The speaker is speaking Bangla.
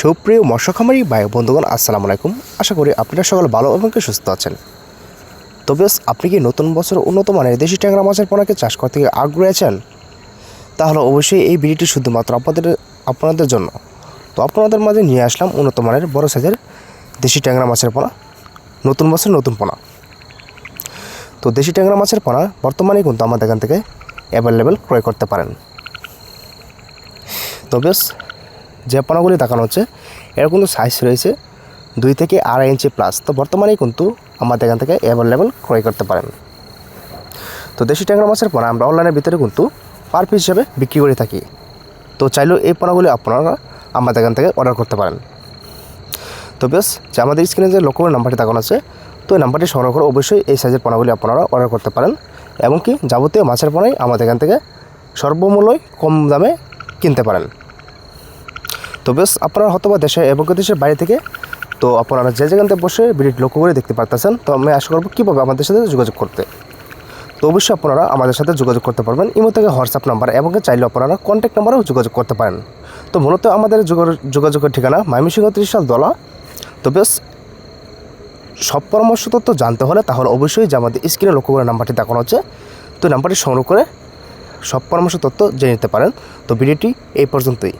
সুপ্রিয় মৎস্য ভাই বন্ধুগণ, আসসালামু আলাইকুম। আশা করি আপনারা সকলে ভালো এবং সুস্থ আছেন। তবে আপনি কি নতুন বছর উন্নত মানের দেশি ট্যাংরা মাছের পোনাকে চাষ করতে আগ্রহী আছেন? তাহলে অবশ্যই এই ভিডিওটি শুধুমাত্র আপনাদের আপনাদের জন্য। তো আপনাদের মাঝে নিয়ে আসলাম উন্নত মানের বড় সাইজের দেশি ট্যাংরা মাছের পোনা, নতুন বছর নতুন পোনা। তো দেশি ট্যাংরা মাছের পোনা বর্তমানে কিন্তু আমাদের এখান থেকে অ্যাভেলেবেল ক্রয় করতে পারেন। তবে যে পোনাগুলি দেখানো হচ্ছে, এর কিন্তু সাইজ রয়েছে দুই থেকে আড়াই ইঞ্চি প্লাস তো বর্তমানেই কিন্তু আমাদের এখান থেকে অ্যাভেলেবেল ক্রয় করতে পারেন। তো দেশি ট্যাংরা মাছের পোনা আমরা অনলাইনের ভিতরে কিন্তু পার পিস হিসাবে বিক্রি করে থাকি। তো চাইলেও এই পোনাগুলি আপনারা আমাদের এখান থেকে অর্ডার করতে পারেন। তো বেশ যে আমাদের স্ক্রিনে যে লক্ষ্য নাম্বারটি দেখানো আছে, তো এই নাম্বারটি সংগ্রহ করে অবশ্যই এই সাইজের পোনাগুলি আপনারা অর্ডার করতে পারেন। এমনকি যাবতীয় মাছের পোনাই আমাদের এখান থেকে সর্বমূল্যই কম দামে কিনতে পারেন। তো বেশ, আপনারা হয়তো বা দেশে এবং দেশের বাইরে থেকে, তো আপনারা যে থেকে বসে ভিডিওটি লক্ষ্য করে দেখতে পারতেছেন, তো আমি আশা করব কীভাবে আমাদের সাথে যোগাযোগ করতে। তো অবশ্যই আপনারা আমাদের সাথে যোগাযোগ করতে পারবেন, ইমো থেকে হোয়াটসঅ্যাপ নাম্বার এবং চাইলে আপনারা কন্ট্যাক্ট নাম্বারেও যোগাযোগ করতে পারেন। তো মূলত আমাদের যোগা- যোগাযোগের ঠিকানা ময়মনসিংহ ত্রিশাল দলা। তো বেশ, সব পরামর্শ তথ্য জানতে হলে তাহলে অবশ্যই যে আমাদের স্ক্রিনে লক্ষ্য করে নাম্বারটি দেখানো হচ্ছে। তো নাম্বারটি সংগ্রহ করে সব পরামর্শ তথ্য জেনে নিতে পারেন। তো ভিডিওটি এই পর্যন্তই।